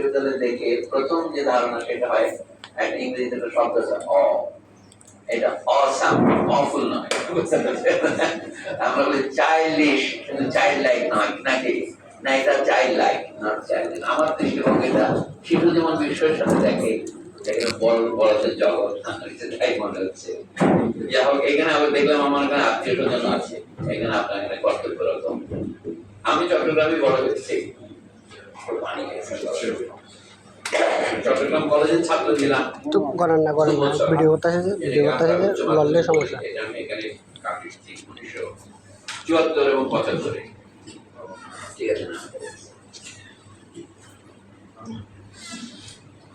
বিশ্ববিদ্যালয়ে দেখে প্রথম যে ধারণা সেটা হয়, একটা ইংরেজিতে একটা শব্দ আছে, অ। এটা অসাম, অফুল নয়। আমরা বলি চাইল্ডিশ কিন্তু চাইল্ড লাইক নয়, নাকি? না, এটা চাইল্ড লাইক নট চাইল্ড আমার শিশু যেমন বিশ্বের সাথে দেখে মনে হচ্ছে। যাই হোক, এখানে আবার আমার আছে। এখানে আপনার এখানে কর্তব্যরত আমি চট্টগ্রামে বড় হয়েছি। তো করেন না করেন না, ভিডিও আসে ভিডিও আসে লড়লে সমস্যা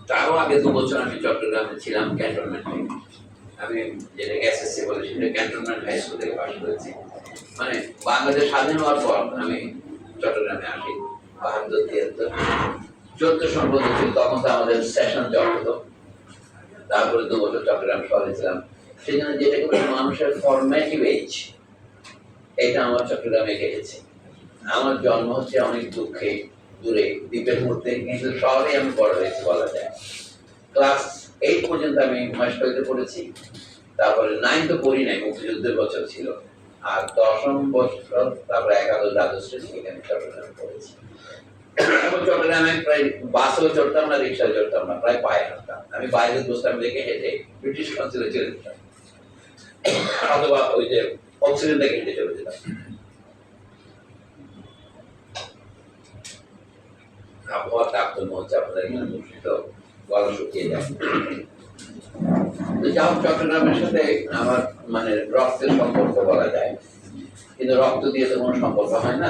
তারও আগে দু বছর আমি চট্টগ্রামে ছিলাম ক্যান্টনমেন্টে আমি যেটা এসএসসি বলে সেটা ক্যান্টনমেন্ট হাই স্কুল থেকে পাশ করেছি মানে বাংলাদেশ স্বাধীন হওয়ার পর আমি চট্টগ্রামে আসি তিয়াত্তর চোদ্দ সম্পর্ক ছিল তখন তো আমাদের সেশন তারপরে দু বছর শহরে ছিলাম। বলে মানুষের এজ এটা আমার চট্টগ্রামে আমার জন্ম হচ্ছে অনেক দুঃখে, দূরে, দ্বীপের মধ্যে। কিন্তু শহরে আমি বড় হয়েছি বলা যায়। ক্লাস এইট পর্যন্ত আমি মহেশখালীতে পড়েছি। তারপরে নাইন তো পড়ি নাই, মুক্তিযুদ্ধের বছর ছিল। আর দশম বছর তারপরে একাদশ দ্বাদশ শ্রেণি এখানে চট্টগ্রামে পড়েছি। এবং চট্টগ্রামে প্রায় বাসেও চড়তাম না রিক্সায় চড়তাম না, প্রায় পায়ে হাঁটতাম। আমি বাইরে বসতাম দেখে হেঁটে ব্রিটিশ কাউন্সিলে চলে যেতাম। অথবা ওই যে অক্সিজেন থেকে হেঁটে চলে যেতাম। আবহাওয়া তাপতম্য হচ্ছে আপনাদের এখানে গলা শুকিয়ে যায় চট্টগ্রামের সাথে আমার মানে রক্তের সম্পর্ক বলা যায়। কিন্তু রক্ত দিয়ে তো কোনো সম্পর্ক হয় না,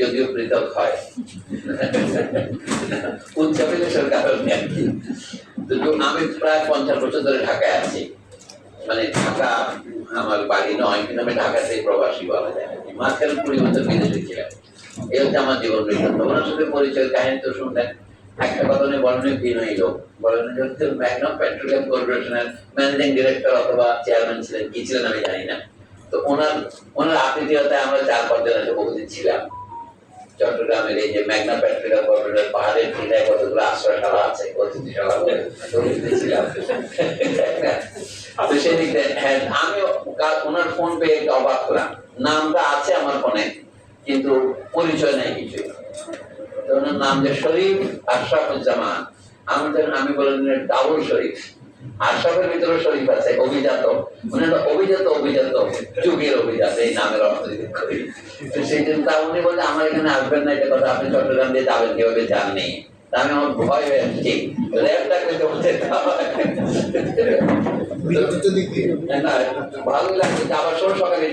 যদিও পৃথক হয়। কারণে আর কি। আমি প্রায় পঞ্চাশ বছর ধরে ঢাকায় আছি। মানে ঢাকা আমার বাড়ি নয়, কিন্তু আমি ঢাকাতে প্রবাসী বলা যায়। মাঝখানে কুড়ি বছর বিদেশে ছিলাম। এই হচ্ছে আমার জীবন বৃত্তান্ত ওনার সাথে পরিচয় কাহিনী তো শুনলেন। একটা বলেন বিনয়ী লোক। ম্যাগনাম পেট্রোলিয়াম কর্পোরেশনের ম্যানেজিং ডিরেক্টর অথবা চেয়ারম্যান ছিলেন, কি ছিলেন আমি জানি না। তো ওনার ওনার আমরা চার উপস্থিত ছিলাম। চট্টগ্রামের এই যে ম্যাগনা পাহাড়ের টিলায় কতগুলো আশ্রয়শালা আছে তো ছিলাম। হ্যাঁ আমিও ওনার ফোন পেয়ে অবাক নামটা আছে আমার ফোনে, কিন্তু পরিচয় নাই কিছুই। তো ওনার নাম যে শরীফ আশরাফুজ্জামান আমি যেন আমি বলেন ডাবল শরীফ। আশরাফের ভিতরে শরীফ আছে অভিজাত। হলো অভিজাত অভিজাত যুগের অভিজাত এই নামের অর্থ করি। তো সেই জন্য তা উনি বলে আমার এখানে আসবেন না এটা কথা আপনি চট্টগ্রাম দিয়ে যাবেন কীভাবে জাননি? আমি আমার ভয় হয়ে আসছি র্যাবটাকে তো বলতে বিরোধিতা দিক দিয়ে। না ভালো লাগছে আবার ষোলো সকালে।